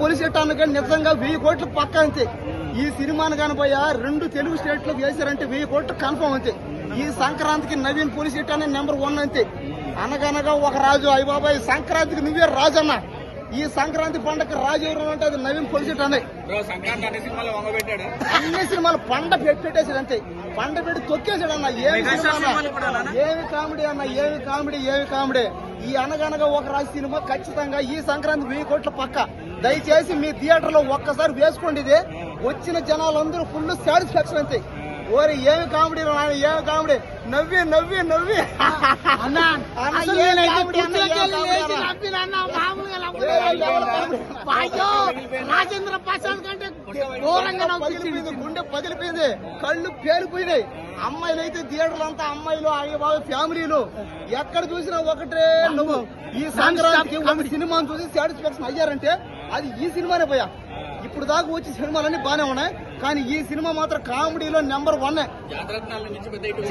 Police station కానీ నిజంగా వెయ్యి కోట్లు పక్క అంతే. ఈ సినిమాను కనబోయా రెండు తెలుగు స్టేట్లు వేశారంటే వెయ్యి కోట్లు కన్ఫర్మ్ అంతే. ఈ సంక్రాంతికి Naveen police station number one అంతే. అనగనగా ఒక రాజు అయ్య బాబాయ్ సంక్రాంతికి నువ్వే రాజు అన్న ఈ సంక్రాంతి పండగ రాజు ఎవరు అంటే అది నవీన్ పోలీస్ సంక్రాంతి అన్ని సినిమాలు పండ పెట్టి పెట్టేసాడు అంతే. పండ పెట్టి తొక్కేసాడు అన్న? ఏమి? ఏమి కామెడీ అన్న? ఏమి కామెడీ? ఏమి కామెడీ? ఈ అనగనగా ఒక రాజు సినిమా ఖచ్చితంగా ఈ సంక్రాంతి వెయ్యి కోట్ల పక్క. దయచేసి మీ థియేటర్లో ఒక్కసారి వేసుకోండి ఇది. వచ్చిన జనాలందరూ ఫుల్ సాటిస్ఫాక్షన్ అంతే. ఓరి ఏమి కామెడీ నాయన, ఏమి కామెడీ? నవ్వి నవ్వి నవ్వి? రాజేంద్ర ప్రసాద్ కంటే ఘోరంగా గుండె పగిలిపోయింది కళ్ళు పేలిపోయినాయి. అమ్మాయిలు అయితే థియేటర్లు అంతా అమ్మాయిలు అయ్యే బాబు ఫ్యామిలీలు. ఎక్కడ చూసినా ఒకటే నువ్వు. ఈ సంక్రాంతికి ఒక సినిమాను చూసి సాటిస్ఫాక్షన్ అయ్యారంటే అది ఈ సినిమానే పోయా. ఇప్పుడు దాకా వచ్చే సినిమాలన్నీ బానే ఉన్నాయి. కానీ ఈ సినిమా మాత్రం కామెడీలో నెంబర్ వన్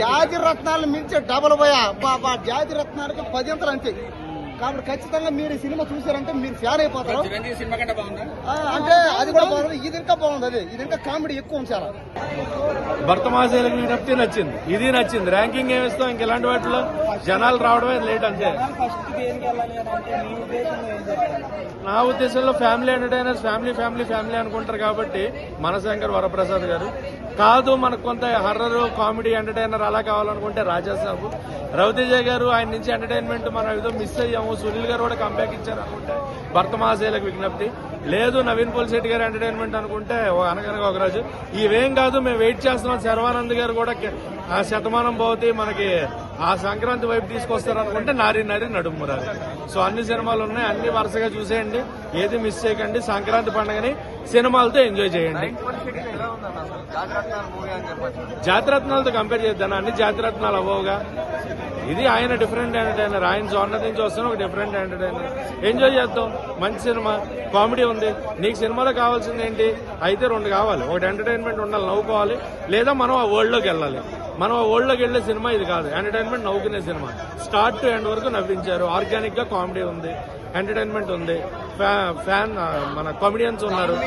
జాతి రత్నాలు మించే డబల్ పోయా. బాబా జాతి రత్నాలకి పదింతలు అంతే. కాబట్టి ఖచ్చితంగా మీరు ఈ సినిమా చూసారంటే మీరు ఫ్యాన్ అయిపోతారు. చిరంజీవి సినిమా కంటే బాగుందా? ఆ, అంటే అది కూడా బాగుంది. ఇది ఇంకా బాగుంది అది. ఇది ఇంకా కామెడీ ఎక్కువ ఉంది చాలా. భర్త మహాశైలకు విజ్ఞప్తి నచ్చింది. ఇది నచ్చింది. ర్యాంకింగ్ ఏమి ఇస్తాం? ఇంక ఇలాంటి వాటిలో జనాలు రావడమే లేట్ అంతే. నా ఉద్దేశంలో family entertainers family family family అనుకుంటారు కాబట్టి మనశంకర్ వరప్రసాద్ గారు కాదు మనకు కొంత హర్రర్ కామెడీ ఎంటర్టైనర్ అలా కావాలనుకుంటే రాజాసాబు రవితేజ గారు ఆయన నుంచి ఎంటర్టైన్మెంట్ మనం ఏదో మిస్ అయ్యాము. సునీల్ గారు కూడా కంబ్యాక్ ఇచ్చారు అనుకుంటే భర్త మహాశైలకు విజ్ఞప్తి. లేదు నవీన్ పోలిశెట్టి గారు ఎంటర్టైన్మెంట్ అనుకుంటే ఓ అనగనగా ఒక రాజు. ఇవేం కాదు మేము వెయిట్ చేస్తున్నాం. శర్వానంద్ గారు కూడా ఆ శతమానం భవతి మనకి ఆ సంక్రాంతి వైపు తీసుకొస్తారు అనుకుంటే నారి నారి నడుమురారి సో అన్ని సినిమాలు ఉన్నాయి అన్ని వరుసగా చూసేయండి. ఏది మిస్ చేయకండి సంక్రాంతి పండుగని సినిమాలతో ఎంజాయ్ చేయండి. జాతిరత్నాలతో కంపేర్ చేద్దాం అన్ని జాతిరత్నాలు అవ్వవుగా. ఇది ఆయన డిఫరెంట్ ఎంటర్టైనర్ ఆయన జోనర్ నుంచి వస్తున్న ఒక డిఫరెంట్ ఎంటర్టైనర్ ఎంజాయ్ చేద్దాం. మంచి సినిమా. కామెడీ ఉంది. నీకు సినిమాలో కావాల్సింది ఏంటి? అయితే రెండు కావాలి. ఒకటి ఎంటర్టైన్మెంట్ ఉండాలి నవ్వుకోవాలి. లేదా మనం ఆ వరల్డ్లోకి వెళ్ళాలి. మనం ఆ వరల్డ్లోకి వెళ్ళే సినిమా ఇది కాదు. ఎంటర్టైన్మెంట్ నవ్వుకునే సినిమా. స్టార్ట్ టు ఎండ్ వరకు నవ్వించారు. ఆర్గానిక్గా కామెడీ ఉంది. ఎంటర్టైన్మెంట్ ఉంది. ఫ్యా- ఫ్యాన్ మన కామెడియన్స్ ఉన్నారు.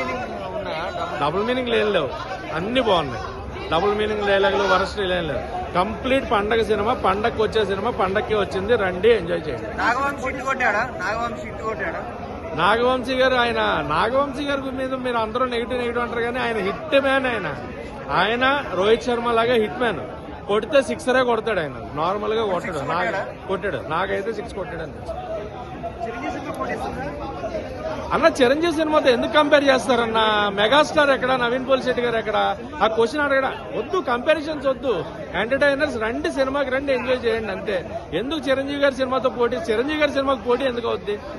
డబుల్ మీనింగ్ లేని లేవు. అన్ని బాగున్నాయి. డబుల్ మీనింగ్ డైలాగులు వరస్ట్ లేని లేవు కంప్లీట్ పండగ సినిమా పండగకి వచ్చే సినిమా పండగకి వచ్చింది. రండి ఎంజాయ్ చేయండి. నాగవంశి గారు ఆయన నాగవంశీ గారి మీద మీరు అందరూ నెగిటివ్ నెగిటివ్ అంటారు కానీ ఆయన హిట్ మ్యాన్ ఆయన. ఆయన రోహిత్ శర్మ లాగా హిట్ మ్యాన్. కొడితే సిక్సరే కొడతాడు ఆయన. నార్మల్గా కొట్టాడు? కొట్టాడు. నాకైతే సిక్స్ కొట్టాడు. అన్న చిరంజీవి సినిమాతో ఎందుకు కంపేర్ చేస్తారన్న? మెగాస్టార్ ఎక్కడ? నవీన్ పోలిశెట్టి గారు ఎక్కడ? ఆ క్వశ్చన్ అడగడా. వద్దు కంపారిజన్స్ వద్దు. ఎంటర్టైనర్స్ రండి సినిమాకి రండి ఎంజాయ్ చేయండి అంతే. ఎందుకు చిరంజీవి గారి సినిమాతో పోటీ? చిరంజీవి గారి సినిమాకి పోటీ ఎందుకు అవుద్ది?